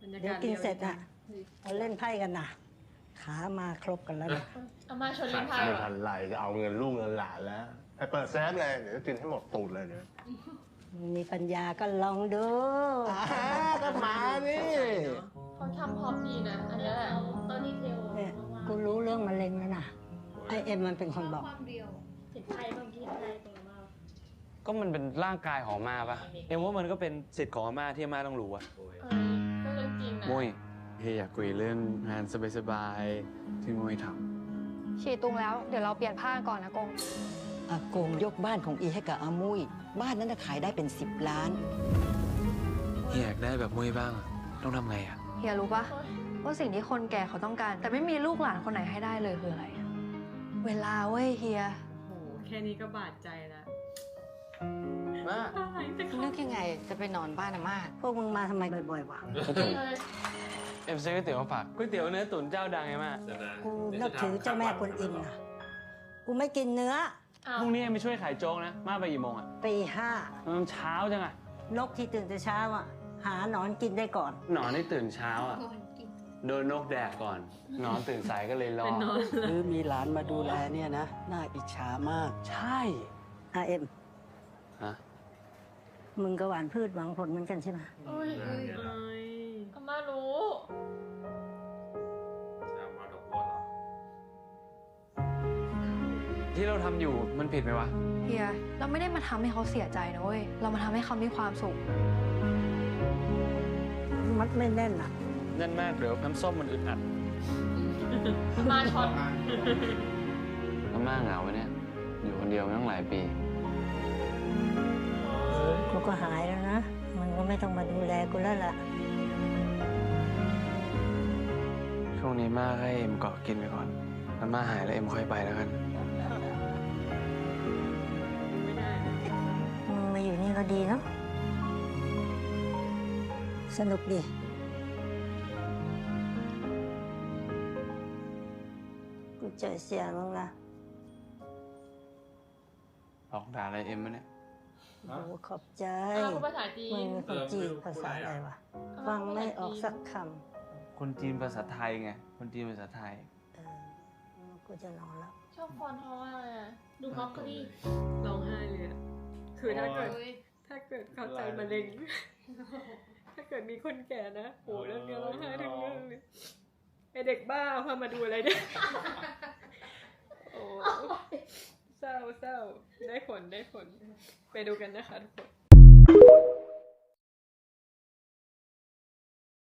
บรรยาเดี๋ยกาวศกินดียวเสร็จอะเราเล่นไพ่กันนะขามาครบกันแล้วนะเอามาชนขาลิ้ดนพาไม่ทันไรจะเอาเงินลูกเงินหลานแล้วไปเปิดเซฟเลยเดี๋ยวจะกินให้หมดตูดเลยเดี๋ยวมีปัญญาก็ลองดู อ่าก็มานี่เขาทำพร้อมดีนะ อันนี้แหละตอนดีเทลเนี่ยกูรู้เรื่องมะเร็งแล้วนะไอเอ็มมันเป็นคนบอก ความเดียวเห็นไพ่บางทีเห็นไพ่ตรงมาก็มันเป็นร่างกายของอามาปะเอ็มว่ามันก็เป็นสิทธิ์ของอาม่าที่อาม่าต้องรู้อะเออก็ เรื่องจริงนะมุ้ยเฮียอยากคุยเรื่องงานสบายๆที่มวยทฉีดตุงแล้ว เดี๋ยวเราเปลี่ยนผ้าก่อนนะกง อากงยกบ้านของอีให้กับอามุย บ้านนั้นน่ะขายได้เป็น 10 ล้านำเฮียอยากได้แบบมวยบ้างอะต้องทำไงอะ เฮียรู้ปะว่าสิ่งที่คนแก่เขาต้องการ แต่ไม่มีลูกหลานคนไหนให้ได้เลยคืออะไร เวลาเว้ยเฮีย โอ้โหแค่นี้ก็บาดใจแล้ว มา นึกยังไงจะไปนอนบ้านอาม่าพวกมึงมาทำไมบ่อยๆวะเลยเอ็มซื้อก๋วยเตี๋ยวมาฝากก๋วยเตี๋ยวเนื้อตุ๋นเจ้าดังไงแม่กูนับถือเจ้าแม่กวนอิมนะกูไม่กินเนื้ออ้าวพรุ่งนี้เอ็มไปช่วยขายโจ๊กนะมาไปกี่โมงอะตีห้ามันเช้าจังอะนกที่ตื่นแต่เช้าอะหาหนอนกินได้ก่อน หนอนนี่ตื่นเช้าอะโดนนกแดกก่อนหนอนตื่นสายก็เลยรอเป็นนอนหรือมีหลานมาดูแลเนี่ยนะ น่าอิจฉามาก ใช่อาเอ็มฮะ มึงก็หวานพืชหวังผลเหมือนกันใช่ไหมอุ้ยเอ้ยอาม่ารู้ที่เราทำอยู่มันผิดไหมวะ เฮีย เราไม่ได้มาทำให้เขาเสียใจนะเว้ย เรามาทำให้เขามีความสุข มัดไม่แน่นอะนั่นมากเดี๋ยวน้ำส้มมันอึดอัดอาม่าช็อตอาม่าเหงาวะเนี่ย อยู่คนเดียวมาตั้งหลายปี กูก็หายแล้วนะ มันก็ไม่ต้องมาดูแลกูแล้วล่ะ ช่วงนี้มากให้เอ็มเกาะกินไปก่อนถ้ามาหายแล้วเอ็มค่อยไปแล้วกันไม่ได้มึงมาอยู่นี่ก็ดีเนาะ สนุกดี กูเจอเสียมึงละออกด่าอะไรเอ็มมะเนี่ย โอ้ขอบใจอ้าวพูดภาษาจีมึงนเป็นคนจีนภาษาอะไรวะ ฟังไม่ออกสักคคนจีนภาษาไทยไง คนจีนภาษาไทยำเออกูจะนอนแล้ว ชอบฟอนต์เขามากเลยอะดูฮอกก็ดีร้องไห้เลยอะคือถ้าเกิดถ้าเกิดเข้าใจมะเร็ง ถ้าเกิดมีคนแก่นะโหเรื่องเนี้ยร้องไห้ทั้งเรื่องเลยไอเด็กบ้าพามาดูอะไรเนี่ยโอ้ เศร้าเศร้าได้ผลได้ผล ไปดูกันนะคะทุกคน